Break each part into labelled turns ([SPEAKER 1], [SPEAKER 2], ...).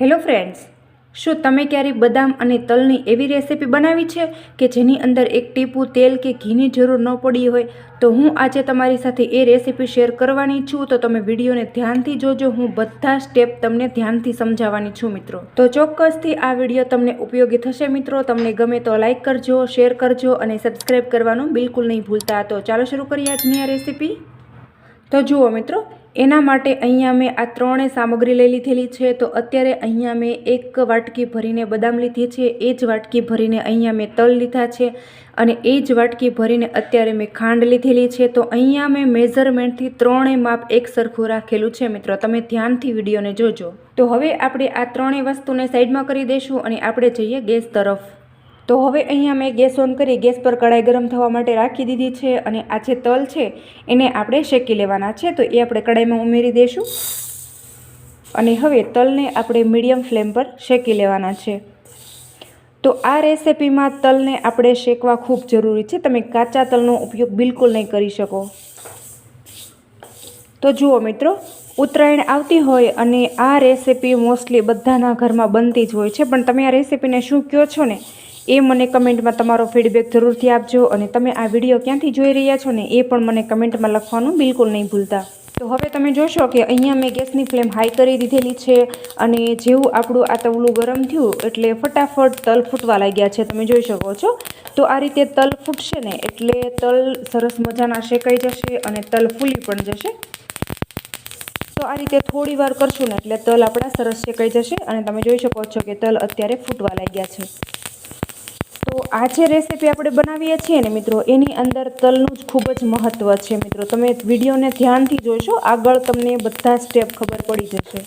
[SPEAKER 1] Hello friends, શું તમે ક્યારેય બદામ અને તલની એવી રેસીપી બનાવી છે કે જેની અંદર એક ટીપું તેલ કે ઘીની જરૂર ન પડી હોય? તો હું આજે તમારી સાથે એ રેસીપી શેર કરવાની છું. તો તમે વિડીયોને ધ્યાનથી જોજો. હું બધા સ્ટેપ તમને ધ્યાનથી સમજાવવાની છું મિત્રો. તો ચોક્કસથી આ વીડિયો તમને ઉપયોગી થશે મિત્રો. તમને ગમે તો લાઇક કરજો, શેર કરજો અને સબસ્ક્રાઈબ કરવાનું બિલકુલ નહીં ભૂલતા. તો ચાલો શરૂ કરીએ આજની આ રેસિપી. તો જુઓ મિત્રો એના માટે અહીંયા મેં આ ત્રણેય સામગ્રી લઈ લીધેલી છે, તો અત્યારે અહીંયા મેં એક વાટકી ભરીને બદામ લીધી છે, એ જ વાટકી ભરીને અહીંયા મેં તલ લીધા છે અને એ જ વાટકી ભરીને અત્યારે મેં ખાંડ લીધેલી છે, તો અહીંયા મેં મેઝરમેન્ટથી ત્રણેય માપ એક સરખું રાખેલું છે મિત્રો, તમે ધ્યાનથી વિડીયોને જોજો. તો હવે આપણે આ ત્રણેય વસ્તુને સાઈડમાં કરી દઈશું અને આપણે જઈએ ગેસ તરફ. તો હવે અહીંયા મેં ગેસ ઓન કરી ગેસ પર કઢાઈ ગરમ થવા માટે રાખી દીધી છે અને આ જે તલ છે એને આપણે શેકી લેવાના છે. તો એ આપણે કઢાઈમાં ઉમેરી દઈશું અને હવે તલને આપણે મીડિયમ ફ્લેમ પર શેકી લેવાના છે. તો આ રેસિપીમાં તલને આપણે શેકવા ખૂબ જરૂરી છે. તમે કાચા તલનો ઉપયોગ બિલકુલ નહીં કરી શકો. તો જુઓ મિત્રો ઉત્તરાયણ આવતી હોય અને આ રેસિપી મોસ્ટલી બધાના ઘરમાં બનતી જ હોય છે. પણ તમે આ રેસિપીને શું કહો છો ને? એ મને કમેન્ટમાં તમારો ફીડબેક જરૂરથી આપજો અને તમે આ વીડિયો ક્યાંથી જોઈ રહ્યા છો ને એ પણ મને કમેન્ટમાં લખવાનું બિલકુલ નહીં ભૂલતા. તો હવે તમે જોશો કે અહીંયા મેં ગેસની ફ્લેમ હાઈ કરી દીધેલી છે અને જેવું આપણું આ તવલું ગરમ થયું એટલે ફટાફટ તલ ફૂટવા લાગ્યા છે. તમે જોઈ શકો છો. તો આ રીતે તલ ફૂટશે ને એટલે તલ સરસ મજાના શેકાઈ જશે અને તલ ફૂલી પણ જશે. તો આ રીતે થોડી વાર કરશું ને એટલે તલ આપણા સરસ શેકાઈ જશે અને તમે જોઈ શકો છો કે તલ અત્યારે ફૂટવા લાગ્યા છે. તો આ જે રેસીપી આપણે બનાવીએ છીએ ને મિત્રો, એની અંદર તલનું જ ખૂબ જ મહત્ત્વ છે મિત્રો. તમે વિડીયોને ધ્યાનથી જોશો, આગળ તમને બધા સ્ટેપ ખબર પડી જશે.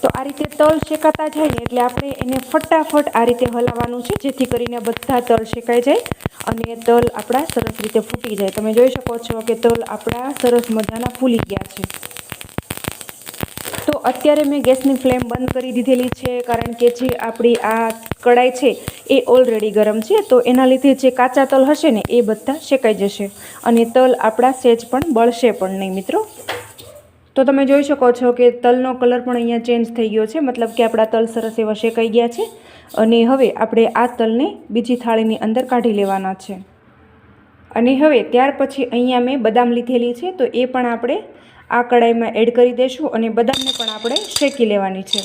[SPEAKER 1] તો આ રીતે તલ શેકાતા જાય ને એટલે આપણે એને ફટાફટ આ રીતે હલાવવાનું છે, જેથી કરીને બધા તલ શેકાઈ જાય અને તલ આપણા સરસ રીતે ફૂટી જાય. તમે જોઈ શકો છો કે તલ આપણા સરસ મજાના ફૂલી ગયા છે. તો અત્યારે મેં ગેસની ફ્લેમ બંધ કરી દીધેલી છે, કારણ કે જે આપણી આ કડાઈ છે એ ઓલરેડી ગરમ છે, તો એના લીધે જે કાચા તલ હશે ને એ બધા શેકાઈ જશે. અને તલ આપણા સેજ પણ બળશે પણ નહીં મિત્રો. તો તમે જોઈ શકો છો કે તલનો કલર પણ અહીંયા ચેન્જ થઈ ગયો છે, મતલબ કે આપણા તલ સરસ એવા શેકાઈ ગયા છે. અને હવે આપણે આ તલને બીજી થાળીની અંદર કાઢી લેવાના છે. અને હવે ત્યાર પછી અહીંયા મેં બદામ લીધેલી છે, તો એ પણ આપણે આ કડાઈમાં એડ કરી દઈશું અને બદામને પણ આપણે શેકી લેવાની છે.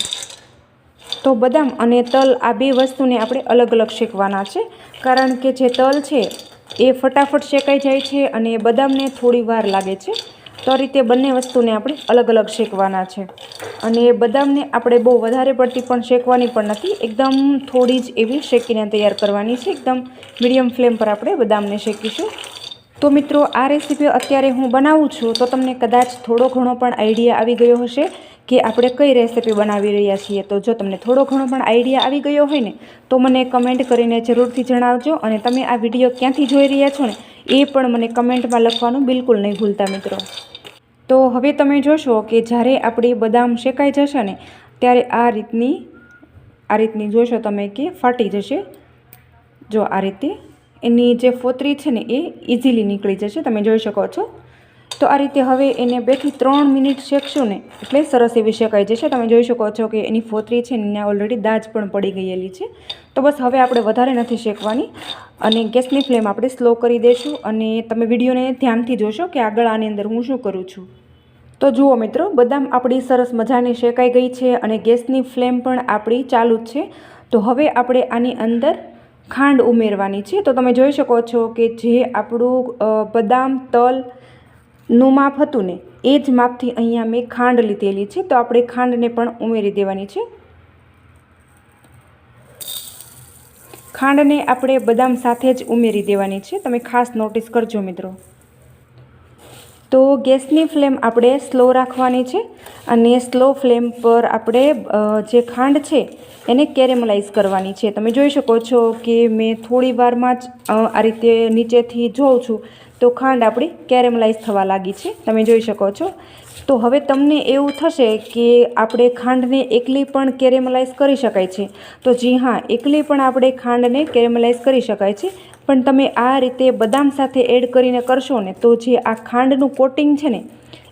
[SPEAKER 1] તો બદામ અને તલ આ બે વસ્તુને આપણે અલગ અલગ શેકવાના છે, કારણ કે જે તલ છે એ ફટાફટ શેકાઈ જાય છે અને બદામને થોડી વાર લાગે છે. તો રીતે બંને વસ્તુને આપણે અલગ અલગ શેકવાના છે. અને બદામને આપણે બહુ વધારે પડતી પણ શેકવાની પણ નથી, એકદમ થોડી જ એવી શેકીને તૈયાર કરવાની છે. એકદમ મીડિયમ ફ્લેમ પર આપણે બદામને શેકીશું. તો મિત્રો, આ રેસીપી અત્યારે હું બનાવું છું તો તમને કદાચ થોડો ઘણો પણ આઈડિયા આવી ગયો હશે કે આપણે કઈ રેસીપી બનાવી રહ્યા છીએ. તો જો તમને થોડો ઘણો પણ આઈડિયા આવી ગયો હોય ને, તો મને કમેન્ટ કરીને જરૂરથી જણાવજો અને તમે આ વીડિયો ક્યાંથી જોઈ રહ્યા છો ને એ પણ મને કમેન્ટમાં લખવાનું બિલકુલ નહીં ભૂલતા મિત્રો. તો હવે તમે જોશો કે જ્યારે આપણે બદામ શેકાઈ જશે ને, ત્યારે આ રીતની આ રીતની જોશો તમે કે ફાટી જશે. જો આ રીતે એની જે ફોતરી છે ને એ ઇઝીલી નીકળી જશે, તમે જોઈ શકો છો. તો આ રીતે હવે એને બેથી ત્રણ મિનિટ શેકશું ને, એટલે સરસ એવી શેકાઈ જશે. તમે જોઈ શકો છો કે એની ફોતરી છે ને ઓલરેડી દાજ પણ પડી ગયેલી છે. તો બસ હવે આપણે વધારે નથી શેકવાની. અને ગેસની ફ્લેમ આપણે સ્લો કરી દઈશું અને તમે વિડીયોને ધ્યાનથી જોશો કે આગળ આની અંદર હું શું કરું છું. તો જુઓ મિત્રો, બદામ આપણી સરસ મજાની શેકાઈ ગઈ છે અને ગેસની ફ્લેમ પણ આપણી ચાલુ જ છે. તો હવે આપણે આની અંદર ખાંડ ઉમેરવાની છે. તો તમે જોઈ શકો છો કે જે આપણું બદામ તલનું માપ હતું ને, એ જ માપથી અહીંયા મેં ખાંડ લીધેલી છે. તો આપણે ખાંડને પણ ઉમેરી દેવાની છે. ખાંડને આપણે બદામ સાથે જ ઉમેરી દેવાની છે. તમે ખાસ નોટિસ કરજો મિત્રો. તો ગેસની ફ્લેમ આપણે સ્લો રાખવાની છે અને સ્લો ફ્લેમ પર આપણે જે ખાંડ છે એને કેરેમલાઇઝ કરવાની છે. તમે જોઈ શકો છો કે મેં થોડી વારમાં જ આ રીતે નીચેથી જોઉં છું. તો ખાંડ આપણી કેરેમલાઇઝ થવા લાગી છે. તમે જોઈ શકો છો. તો હવે તમને એવું થશે કે આપણે ખાંડને એકલી પણ કેરેમલાઇઝ કરી શકાય છે. તો જી હા, એકલી પણ આપણે ખાંડને કેરેમલાઇઝ કરી શકાય છે. પણ તમે આ રીતે બદામ સાથે એડ કરીને કરશો ને, તો જે આ ખાંડનું કોટિંગ છે ને,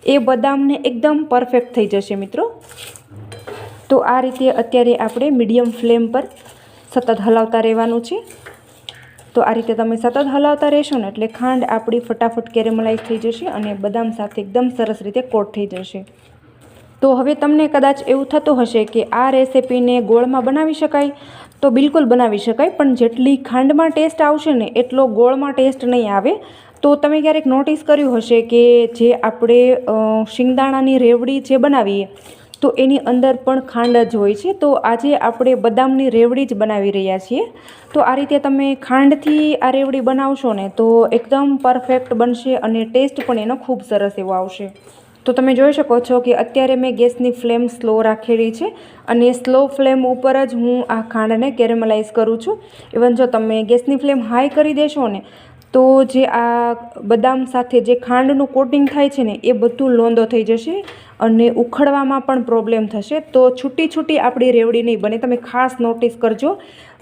[SPEAKER 1] એ બદામને એકદમ પરફેક્ટ થઈ જશે મિત્રો. તો આ રીતે અત્યારે આપણે મીડિયમ ફ્લેમ પર સતત હલાવતા રહેવાનું છે. તો આ રીતે તમે સતત હલાવતા રહેશો ને એટલે ખાંડ આપણી ફટાફટ કેરેમલાઇઝ થઈ જશે અને બદામ સાથે એકદમ સરસ રીતે કોટ થઈ જશે. તો હવે તમને કદાચ એવું થતું હશે કે આ રેસિપીને ગોળમાં બનાવી શકાય, તો બિલકુલ બનાવી શકાય, પણ જેટલી ખાંડમાં ટેસ્ટ આવશે ને એટલો ગોળમાં ટેસ્ટ નહીં આવે. તો તમે ક્યારેક નોટિસ કર્યું હશે કે જે આપણે શિંગદાણાની રેવડી જે બનાવીએ તો એની અંદર પણ ખાંડ જ હોય છે. તો આજે આપણે બદામની રેવડી જ બનાવી રહ્યા છીએ. તો આ રીતે તમે ખાંડથી આ રેવડી બનાવશો ને તો એકદમ પરફેક્ટ બનશે અને ટેસ્ટ પણ એનો ખૂબ સરસ એવો આવશે. તો તમે જોઈ શકો છો કે અત્યારે મેં ગેસની ફ્લેમ સ્લો રાખેલી છે અને સ્લો ફ્લેમ ઉપર જ હું આ ખાંડને કેરેમલાઇઝ કરું છું. ઇવન જો તમે ગેસની ફ્લેમ હાઈ કરી દેશો ને તો જે આ બદામ સાથે જે ખાંડનું કોટિંગ થાય છે ને, એ બધું લોંદો થઈ જશે અને ઉખડવામાં પણ પ્રોબ્લેમ થશે. તો છૂટી છૂટી આપણી રેવડી નહીં બને. તમે ખાસ નોટિસ કરજો.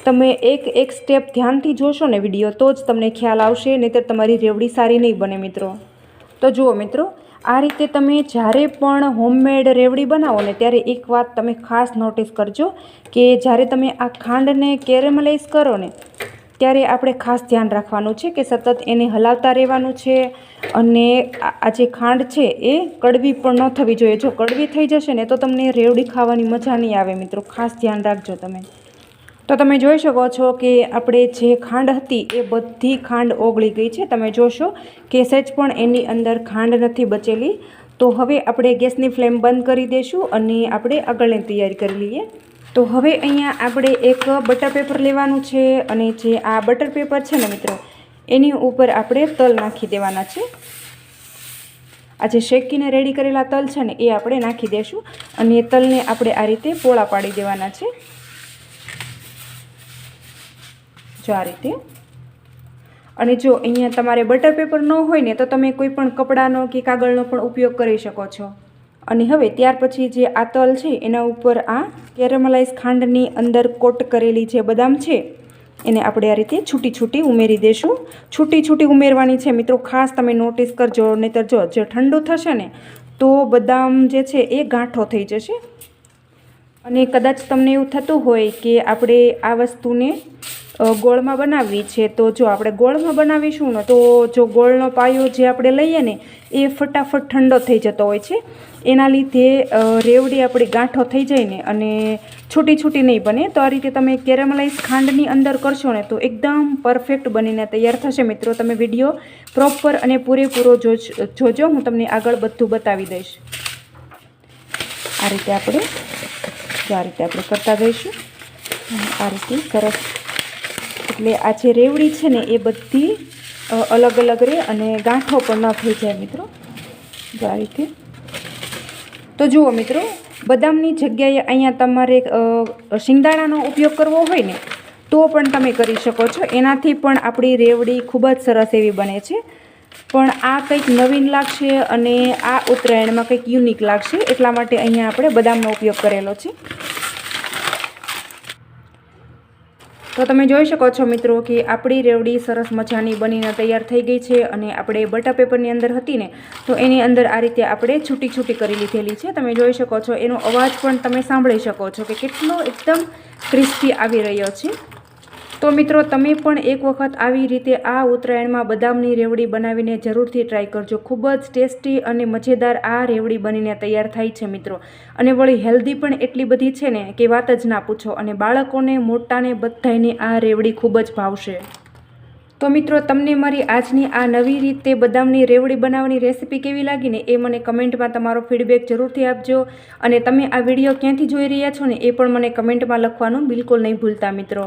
[SPEAKER 1] તમે એક એક સ્ટેપ ધ્યાનથી જોશો ને વીડિયો, તો જ તમને ખ્યાલ આવશે, નહીંતર તમારી રેવડી સારી નહીં બને મિત્રો. તો જુઓ મિત્રો, આ રીતે તમે જ્યારે પણ હોમમેડ રેવડી બનાવો ને, ત્યારે એક વાત તમે ખાસ નોટિસ કરજો કે જ્યારે તમે આ ખાંડને કેરેમલાઇઝ કરો ને ત્યારે આપણે ખાસ ધ્યાન રાખવાનું છે કે સતત એને હલાવતા રહેવાનું છે અને આ જે ખાંડ છે એ કડવી પણ ન થવી જોઈએ. જો કડવી થઈ જશે ને તો તમને રેવડી ખાવાની મજા નહીં આવે મિત્રો. ખાસ ધ્યાન રાખજો તમે. તો તમે જોઈ શકો છો કે આપણે જે ખાંડ હતી એ બધી ખાંડ ઓગળી ગઈ છે. તમે જોશો કે સહેજ પણ એની અંદર ખાંડ નથી બચેલી. તો હવે આપણે ગેસની ફ્લેમ બંધ કરી દઈશું અને આપણે આગળની તૈયારી કરી લઈએ. તો હવે અહીંયા આપણે એક બટર પેપર લેવાનું છે અને જે આ બટર પેપર છે ને મિત્રો, એની ઉપર આપણે તલ નાખી દેવાના છે. આ જે શેકીને રેડી કરેલા તલ છે ને, એ આપણે નાખી દઈશું અને તલને આપણે આ રીતે પોળા પાડી દેવાના છે. જો આ રીતે. અને જો અહીંયા તમારે બટર પેપર ન હોય ને, તો તમે કોઈ પણ કપડાનો કે કાગળનો પણ ઉપયોગ કરી શકો છો. અને હવે ત્યાર પછી જે આ તલ છે, એના ઉપર આ કેરેમલાઇઝ ખાંડની અંદર કોટ કરેલી જે બદામ છે, એને આપણે આ રીતે છૂટી છૂટી ઉમેરી દેશું. છૂટી છૂટી ઉમેરવાની છે, મિત્રો, ખાસ તમે નોટિસ કરજો, નહીતર જો જે ઠંડુ થશે ને, તો બદામ જે છે, એ ગાંઠો થઈ જશે. અને કદાચ તમને એવું થતું હોય કે આપણે આ વસ્તુને ગોળમાં બનાવવી છે, તો જો આપણે ગોળમાં બનાવીશું ને, તો જો ગોળનો પાયો જે આપણે લઈએ ને, એ ફટાફટ ઠંડો થઈ જતો હોય છે. એના લીધે રેવડી આપણી ગાંઠો થઈ જાય ને, અને છૂટી છૂટી નહીં બને. તો આ રીતે તમે કેરેમલાઇઝ ખાંડની અંદર કરશો ને, તો એકદમ પરફેક્ટ બનીને તૈયાર થશે. મિત્રો, તમે વીડિયો પ્રોપર અને પૂરેપૂરો જોજ હું તમને આગળ બધું બતાવી દઈશ. આ રીતે આપણે, આ રીતે આપણે કરતા જઈશું. આ રીતે સરસ એટલે આ જે રેવડી છે ને, એ બધી અલગ અલગ રહે અને ગાંઠો પણ ન થઈ જાય મિત્રો. જો આ રીતે. તો જુઓ મિત્રો, બદામની જગ્યાએ અહીંયા તમારે શિંગદાણાનો ઉપયોગ કરવો હોય ને, તો પણ તમે કરી શકો છો. એનાથી પણ આપણી રેવડી ખૂબ જ સરસ એવી બને છે. પણ આ કંઈક નવીન લાગશે અને આ ઉત્તરાયણમાં કંઈક યુનિક લાગશે, એટલા માટે અહીંયા આપણે બદામનો ઉપયોગ કરેલો છે. તો તમે જોઈ શકો છો મિત્રો કે આપણી રેવડી સરસ મજાની બનીને તૈયાર થઈ ગઈ છે અને આપણે બટા પેપરની અંદર હતી ને, તો એની અંદર આ રીતે આપણે છૂટી છૂટી કરી લીધેલી છે. તમે જોઈ શકો છો એનો અવાજ પણ તમે સાંભળી શકો છો કે કેટલો એકદમ ક્રિસ્પી આવી રહ્યો છે. તો મિત્રો, તમે પણ એક વખત આવી રીતે આ ઉત્તરાયણમાં બદામની રેવડી બનાવીને જરૂરથી ટ્રાય કરજો. ખૂબ જ ટેસ્ટી અને મજેદાર આ રેવડી બનીને તૈયાર થાય છે મિત્રો. અને વળી હેલ્ધી પણ એટલી બધી છે ને કે વાત જ ના પૂછો. અને બાળકોને, મોટાને બધાને આ રેવડી ખૂબ જ ભાવશે. તો મિત્રો, તમને મારી આજની આ નવી રીતે બદામની રેવડી બનાવવાની રેસીપી કેવી લાગી ને એ મને કમેન્ટમાં તમારો ફીડબેક જરૂરથી આપજો. અને તમે આ વીડિયો ક્યાંથી જોઈ રહ્યા છો ને એ પણ મને કમેન્ટમાં લખવાનું બિલકુલ નહીં ભૂલતા મિત્રો.